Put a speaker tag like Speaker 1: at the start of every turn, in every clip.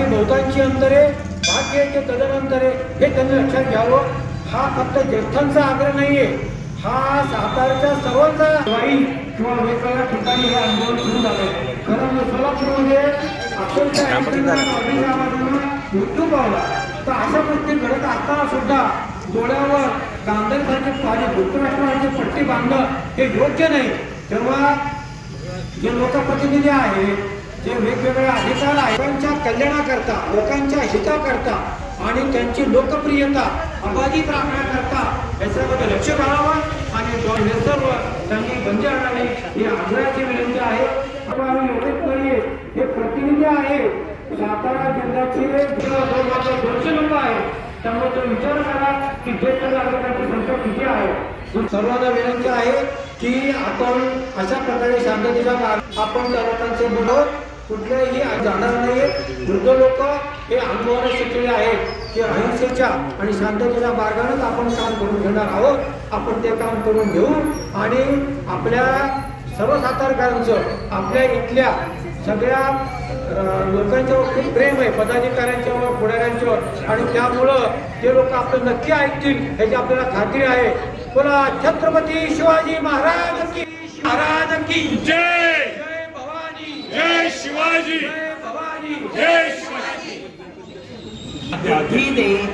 Speaker 1: तथापि बहुतांची अंतरे भाग्याचे तदनंतरे हे त्यांनी लक्षात घ्यावं. हा फक्त ज्येष्ठांचा आग्रह नाहीये. हा सातारच्या सर्वांचा वाई किंवा वेगवेगळ्या ठिकाणी हे आंदोलन सुरू झालंय. कारण सोलापूरमध्ये अक्षरशः मृत्यू पावला. तर अशा गोष्टी घडत असताना सुद्धा डोळ्यावर गांधरसारखे पाणी धृतराष्ट्राची पट्टी बांधणं हे योग्य नाही. तेव्हा जे लोकप्रतिनिधी आहेत जे वेगवेगळे अधिकार आहेत लोकांच्या कल्याणाकरता लोकांच्या हिताकरता आणि त्यांची लोकप्रियता अबाधित राखण्याकरता याच्यामध्ये लक्ष घालावं आणि हे सर्व त्यांनी बंदी आणावी ही आग्रहाची विनंती आहे. आपण आम्ही नाहीये हे प्रतिनिधी आहे. सातारा जिल्ह्याचे दोनशे लोक आहेत. त्यामुळे तो विचार करा की ज्येष्ठ नागरिकांची संख्या किती आहे सर्वांना विनंती आहे की आपण अशा प्रकारे शांततेचा आपण त्या लोकांचे बोलत कुठल्याही जाणार नाहीये. वृद्ध लोक हे अनुभवाने शिकलेले आहेत की अहिंसेच्या आणि शांततेच्या मार्गानेच आपण काम करून घेणार आहोत. आपण ते काम करून घेऊ आणि आपल्या सर्व सातारकरांचं आपल्या इथल्या सगळ्या लोकांच्यावर खूप प्रेम आहे पदाधिकाऱ्यांच्यावर पुढाऱ्यांच्यावर. आणि त्यामुळं ते लोक आपलं नक्की ऐकतील ह्याची आपल्याला खात्री आहे. बोला छत्रपती शिवाजी महाराज की महाराज की
Speaker 2: जय!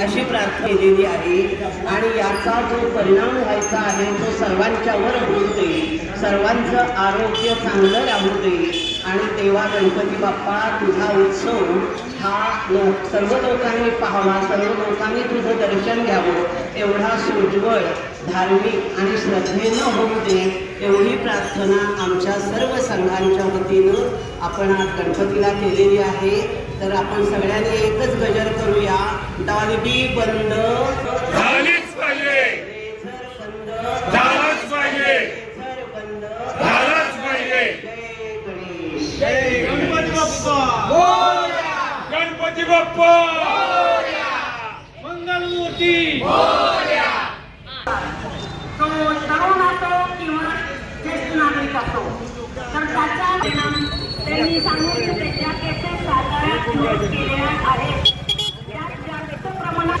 Speaker 3: अशी प्रार्थना केलेली आहे आणि याचा जो परिणाम व्हायचा आहे तो सर्वांच्यावर होऊ दे. सर्वांचं आरोग्य चांगलं राहू दे. आणि तेव्हा गणपती बाप्पा तुझा उत्सव हा लोक सर्व लोकांनी पाहावा सर्व लोकांनी तुझं दर्शन घ्यावं एवढा सुजवळ धार्मिक आणि श्रद्धेनं होऊ दे एवढी प्रार्थना आमच्या सर्व संघांच्या वतीनं आपण आज गणपतीला केलेली आहे. तर आपण सगळ्यांनी एकच गजर करूया. डालबी बंद.
Speaker 2: झालीच पाहिजे. झालाच पाहिजे. झालाच पाहिजे.
Speaker 1: गणपती बाप्पा.
Speaker 2: गणपती बाप्पा.
Speaker 4: ज्येष्ठ नागरिक तर त्याचा परिणाम त्यांनी सांगितले त्याच्या केसेस साताऱ्यात नोंद केलेल्या आहेत त्यात जास्त प्रमाणात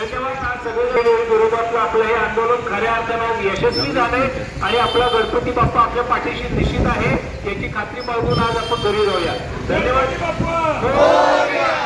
Speaker 1: त्याच्यामुळे आज सगळे विरोधातलं आपलं हे आंदोलन खऱ्या अर्थानं यशस्वी झालंय आणि आपला गणपती बाप्पा आपल्या पाठीशी निश्चित आहे याची खात्री बाळगून आज आपण घरी जाऊया. धन्यवाद.